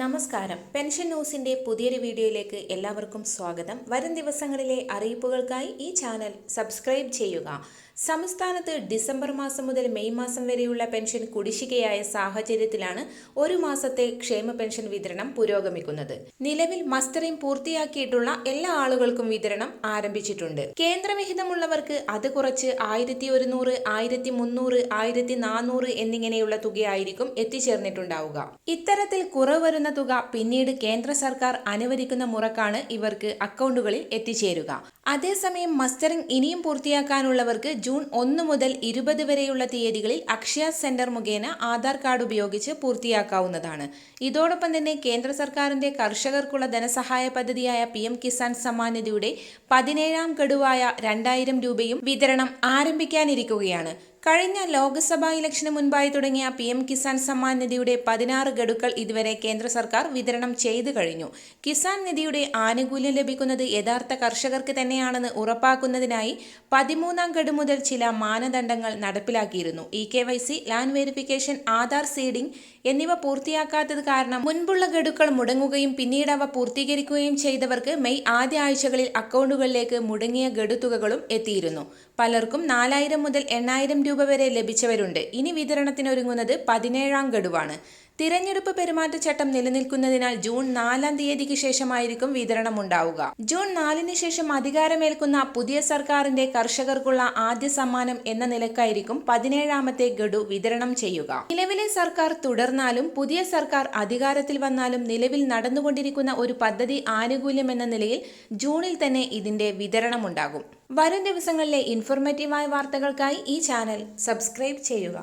നമസ്കാരം. പെൻഷൻ ന്യൂസിന്റെ പുതിയൊരു വീഡിയോയിലേക്ക് എല്ലാവർക്കും സ്വാഗതം. വരും ദിവസങ്ങളിലെ അറിയിപ്പുകൾക്കായി ഈ ചാനൽ സബ്സ്ക്രൈബ് ചെയ്യുക. സംസ്ഥാനത്ത് ഡിസംബർ മാസം മുതൽ മെയ് മാസം വരെയുള്ള പെൻഷൻ കുടിശ്ശികയായ സാഹചര്യത്തിലാണ് ഒരു മാസത്തെ ക്ഷേമ പെൻഷൻ വിതരണം പുരോഗമിക്കുന്നത്. നിലവിൽ മസ്റ്ററിംഗ് പൂർത്തിയാക്കിയിട്ടുള്ള എല്ലാ ആളുകൾക്കും വിതരണം ആരംഭിച്ചിട്ടുണ്ട്. കേന്ദ്രവിഹിതമുള്ളവർക്ക് അത് കുറച്ച് ആയിരത്തി ഒരുന്നൂറ് ആയിരത്തി മുന്നൂറ് ആയിരത്തി നാനൂറ് എന്നിങ്ങനെയുള്ള തുകയായിരിക്കും എത്തിച്ചേർന്നിട്ടുണ്ടാവുക. ഇത്തരത്തിൽ കുറവ് വരുന്ന തുക പിന്നീട് കേന്ദ്ര സർക്കാർ അനുവദിക്കുന്ന മുറക്കാണ് ഇവർക്ക് അക്കൗണ്ടുകളിൽ എത്തിച്ചേരുക. അതേസമയം മസ്റ്ററിംഗ് ഇനിയും പൂർത്തിയാക്കാനുള്ളവർക്ക് ജൂൺ ഒന്ന് മുതൽ ഇരുപത് വരെയുള്ള തീയതികളിൽ അക്ഷയ സെന്റർ മുഖേന ആധാർ കാർഡ് ഉപയോഗിച്ച് പൂർത്തിയാക്കാവുന്നതാണ്. ഇതോടൊപ്പം തന്നെ കേന്ദ്ര സർക്കാരിന്റെ കർഷകർക്കുള്ള ധനസഹായ പദ്ധതിയായ പി എം കിസാൻ സമ്മാൻ നിധിയുടെ പതിനേഴാം ഗഡുവായ രണ്ടായിരം രൂപയും വിതരണം ആരംഭിക്കാനിരിക്കുകയാണ്. കഴിഞ്ഞ ലോക്സഭാ ഇലക്ഷന് മുൻപായി തുടങ്ങിയ പി എം കിസാൻ സമ്മാൻ നിധിയുടെ പതിനാറ് ഗഡുക്കൾ ഇതുവരെ കേന്ദ്ര സർക്കാർ വിതരണം ചെയ്തു കഴിഞ്ഞു. കിസാൻ നിധിയുടെ ആനുകൂല്യം ലഭിക്കുന്നത് യഥാർത്ഥ കർഷകർക്ക് തന്നെയാണെന്ന് ഉറപ്പാക്കുന്നതിനായി പതിമൂന്നാം ഗഡു മുതൽ ചില മാനദണ്ഡങ്ങൾ നടപ്പിലാക്കിയിരുന്നു. E K Y C land verification Aadhaar seeding എന്നിവ പൂർത്തിയാക്കാത്തത് കാരണം മുൻപുള്ള ഗഡുക്കൾ മുടങ്ങുകയും പിന്നീട് അവ പൂർത്തീകരിക്കുകയും ചെയ്തവർക്ക് മെയ് ആദ്യ ആഴ്ചകളിൽ അക്കൗണ്ടുകളിലേക്ക് മുടങ്ങിയ ഗഡു തുകകളും എത്തിയിരുന്നു. പലർക്കും നാലായിരം മുതൽ എണ്ണായിരം രൂപ വരെ ലഭിച്ചവരുണ്ട്. ഇനി വിതരണത്തിനൊരുങ്ങുന്നത് പതിനേഴാം ഗഡുവാണ്. തിരഞ്ഞെടുപ്പ് പെരുമാറ്റച്ചട്ടം നിലനിൽക്കുന്നതിനാൽ ജൂൺ നാലാം തീയതിക്ക് ശേഷമായിരിക്കും വിതരണം ഉണ്ടാവുക ജൂൺ നാലിന് ശേഷം അധികാരമേൽക്കുന്ന പുതിയ സർക്കാരിന്റെ കർഷകർക്കുള്ള ആദ്യ സമ്മാനം എന്ന നിലക്കായിരിക്കും പതിനേഴാമത്തെ ഗഡു വിതരണം ചെയ്യുക. നിലവിലെ സർക്കാർ തുടർന്നാലും പുതിയ സർക്കാർ അധികാരത്തിൽ വന്നാലും നിലവിൽ നടന്നുകൊണ്ടിരിക്കുന്ന ഒരു പദ്ധതി ആനുകൂല്യം എന്ന നിലയിൽ ജൂണിൽ തന്നെ ഇതിന്റെ വിതരണമുണ്ടാകും. വരും ദിവസങ്ങളിലെ ഇൻഫോർമേറ്റീവായ വാർത്തകൾക്കായി ഈ ചാനൽ സബ്സ്ക്രൈബ് ചെയ്യുക.